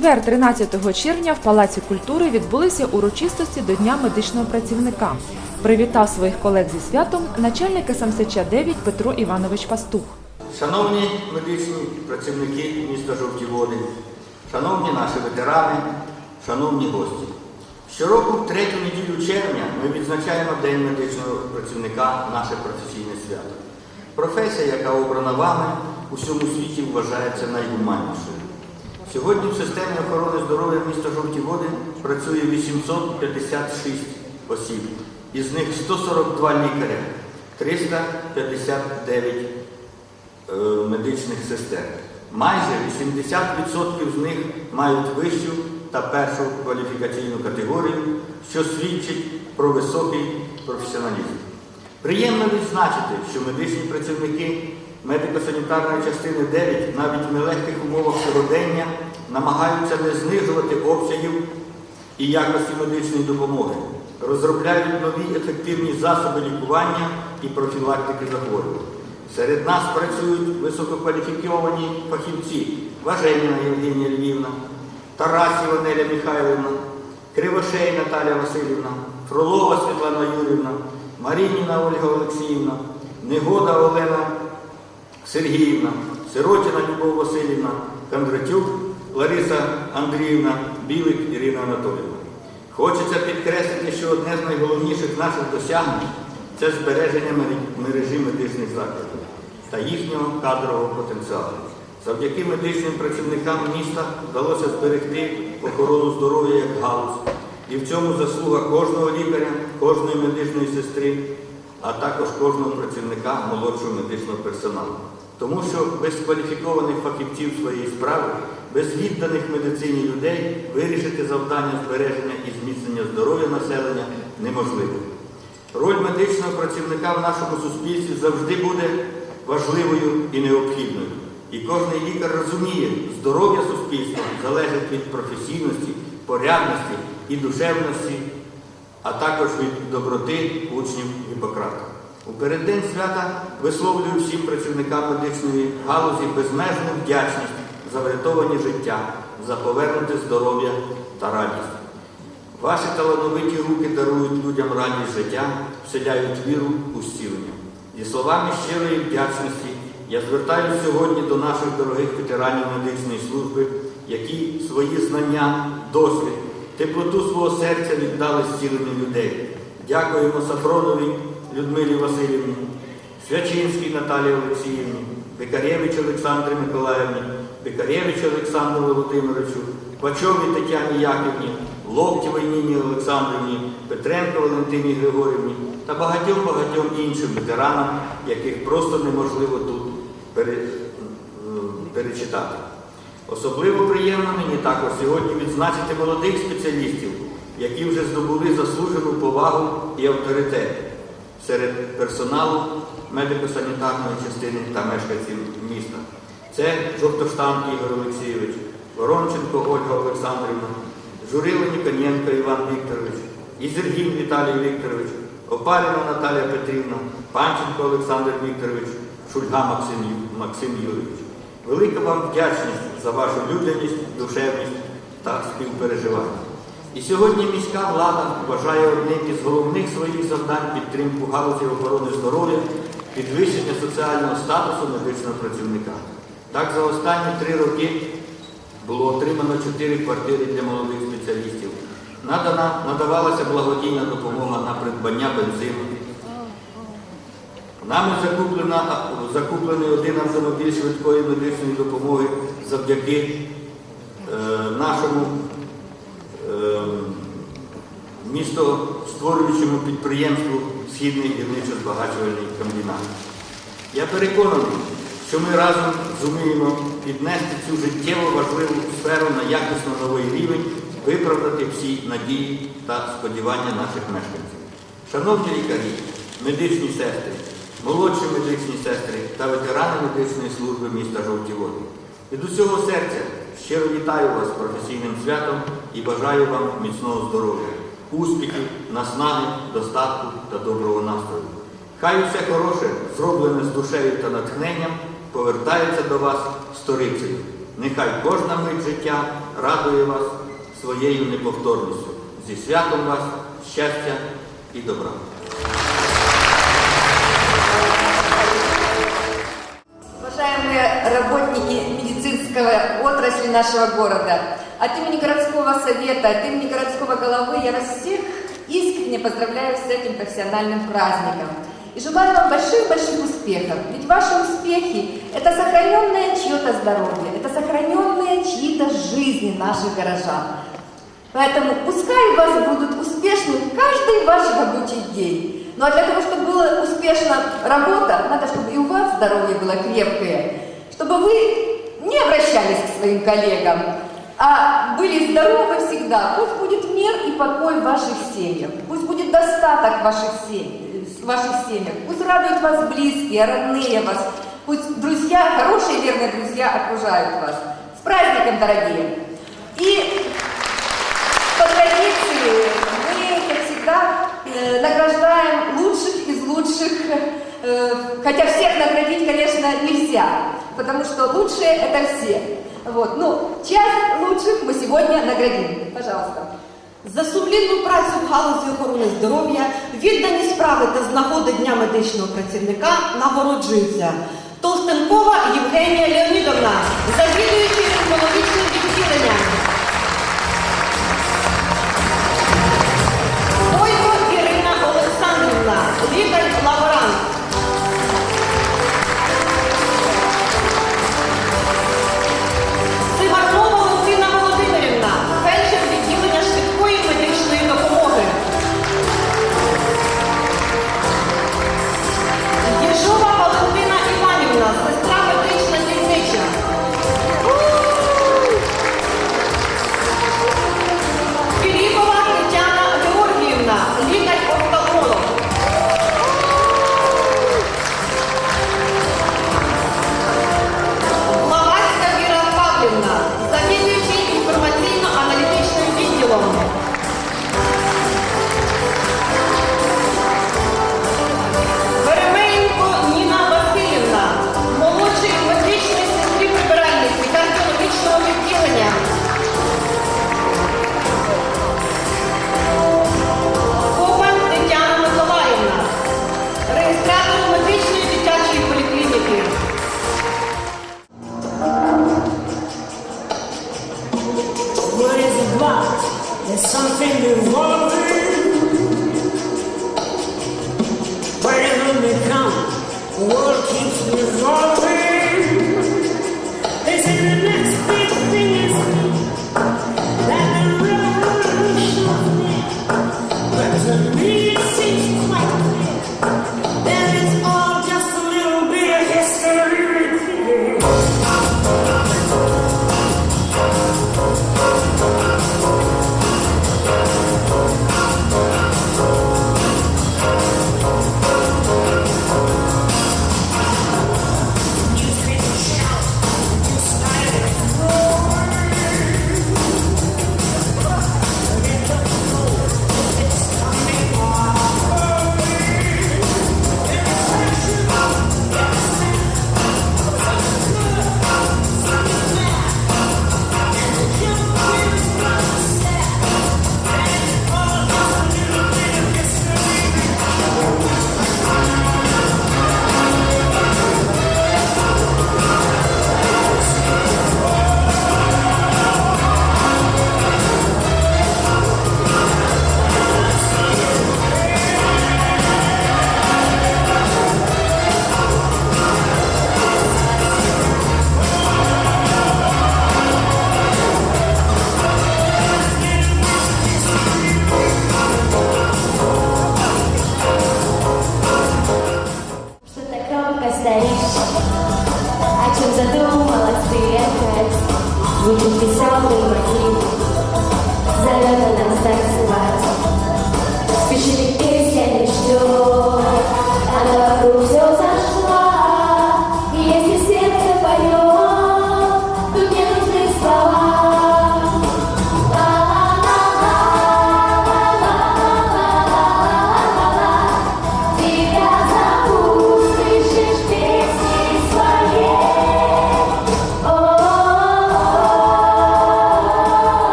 четвер, 13 червня, в Палаці культури відбулися урочистості до Дня медичного працівника. Привітав своїх колег зі святом начальник СМСЧ 9 Петро Іванович Пастух. Шановні медичні працівники міста Жовті Води, шановні наші ветерани, шановні гості. Щороку, в третю неділю червня, ми відзначаємо День медичного працівника, наше професійне свято. Професія, яка обрана вами, у всьому світі вважається найгуманнішою. Sьогодні в системі охорони здоров'я міста Жовті Води працює 856 осіб, із них 142 лікаря, 359 е, медичних сестер. Майже 80% з них мають вищу та першу кваліфікаційну категорію, що свідчить про високий професіоналізм. Приємно відзначити, що медичні працівники медико-санітарної частини 9 навіть в нелегких умовах сьогодення намагаються не знижувати обсягів і якості медичної допомоги, розробляють нові ефективні засоби лікування і профілактики захворювань. Серед нас працюють висококваліфіковані фахівці Важеніна Євгенія Львівна, Тарасєва Неля Михайлівна, Кривошей Наталя Васильівна, Фролова Світлана Юрівна, Марініна Ольга Олексіївна, Негода Олена Сергіївна, Сиротіна Любов Васильівна, Кондратюк Лариса Андріївна, Білик Ірина Анатоліївна. Хочеться підкреслити, що одне з найголовніших наших досягнень це збереження мережі медичних закладів та їхнього кадрового потенціалу. Завдяки медичним працівникам міста вдалося зберегти охорону здоров'я як галузь. І в цьому заслуга кожного лікаря, кожної медичної сестри, а також кожного працівника молодшого медичного персоналу. Тому що без кваліфікованих фахівців своєї справи, без відданих медицині людей вирішити завдання збереження і зміцнення здоров'я населення неможливо. Роль медичного працівника в нашому суспільстві завжди буде важливою і необхідною. І кожен лікар розуміє, здоров'я суспільства залежить від професійності, порядності і душевності, а також від доброти учнів Гіппократа. У переддень свята висловлюю всім працівникам медичної галузі безмежну вдячність за врятовані життя, за повернуте здоров'я та радість. Ваші талановиті руки дарують людям радість життя, вселяють віру у зцілення. Зі словами щирої вдячності я звертаюся сьогодні до наших дорогих ветеранів медичної служби, які свої знання, досвід, теплоту свого серця віддали зціленню людей. Дякуємо Сафроновій Людмилі Васильівні, Свячинській Наталії Олексіївні, Пекарєвич Олександрі Миколаївні, Пекарєвич Олександру Володимировичу, Пачовій Тетяні Яківні, Локтєвій Ніні Олександрівні, Петренко Валентині Григорівні та багатьом-багатьом іншим ветеранам, яких просто неможливо тут перечитати. Особливо приємно мені також сьогодні відзначити молодих спеціалістів, які вже здобули заслужену повагу і авторитет серед персоналу медико-санітарної частини та мешканців міста. Це Жовтоштан Ігор Олексійович, Воронченко Ольга Олександрівна, Журило Ніконенко Іван Вікторович, Ізергін Віталій Вікторович, Опаліна Наталія Петрівна, Панченко Олександр Вікторович, Шульга Максим Юрійович. Велика вам вдячність за вашу людяність, душевність та співпереживання. І сьогодні міська влада вважає одним із головних своїх завдань підтримку галузі охорони здоров'я, підвищення соціального статусу медичного працівника. Так, за останні три роки було отримано чотири квартири для молодих спеціалістів. Надана, надавалася благодійна допомога на придбання бензину. Нами закуплений один автомобіль швидкої медичної допомоги завдяки е, нашому е, містостворюючому підприємству Східний гірничо-збагачувальний комбінат. Я переконаний, що ми разом зуміємо піднести цю життєво важливу сферу на якісно новий рівень, виправдати всі надії та сподівання наших мешканців. Шановні лікарі, медичні сестри, молодші медичні сестри та ветерани медичної служби міста Жовті Води. Від усього серця щиро вітаю вас з професійним святом і бажаю вам міцного здоров'я, успіхів, наснаги, достатку та доброго настрою. Хай усе хороше, зроблене з душею та натхненням, повертається до вас сторицею. Нехай кожна мить життя радує вас своєю неповторністю. Зі святом вас, щастя і добра. Работники медицинского отрасли нашего города, от имени городского совета, от имени городского головы я вас всех искренне поздравляю с этим профессиональным праздником. И желаю вам больших-больших успехов. Ведь ваши успехи – это сохраненное чье-то здоровье, это сохраненные чьи-то жизни наших горожан. Поэтому пускай вас будут успешны каждый ваш рабочий день. Ну а для того, чтобы была успешна работа, надо, чтобы и у вас здоровье было крепкое, чтобы вы не обращались к своим коллегам, а были здоровы всегда. Пусть будет мир и покой в ваших семьях, пусть будет достаток в ваших, сем- в ваших семьях, пусть радуют вас близкие, родные вас, пусть друзья, хорошие верные друзья окружают вас. С праздником, дорогие! И по традиции мы, как всегда, э, награждаем лучших из лучших, э, хотя всех наградить, конечно, нельзя, потому что лучшие это все. Вот, ну, часть лучших мы сегодня наградим. Пожалуйста. За сумлінну працю в галузі охорони здоров'я, віддані справи та з Дня медичного працівника нагороджуються Толстенкова Євгенія Леонідовна, завідуючи онкологічним it's the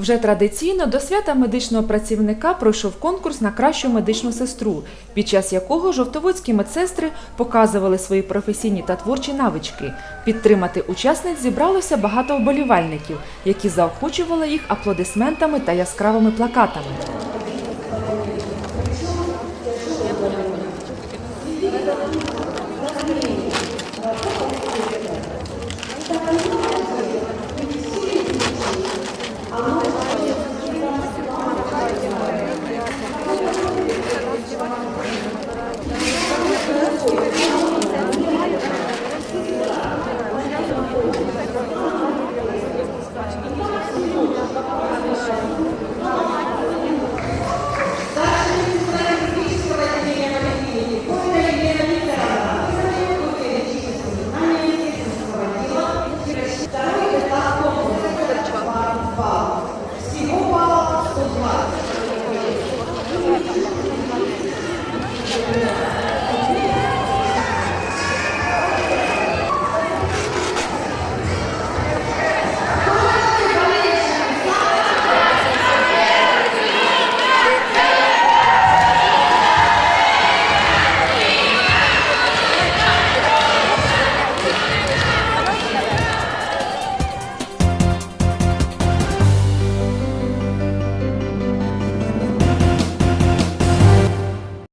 Вже традиційно до свята медичного працівника пройшов конкурс на кращу медичну сестру, під час якого жовтоводські медсестри показували свої професійні та творчі навички. Підтримати учасниць зібралося багато вболівальників, які заохочували їх аплодисментами та яскравими плакатами.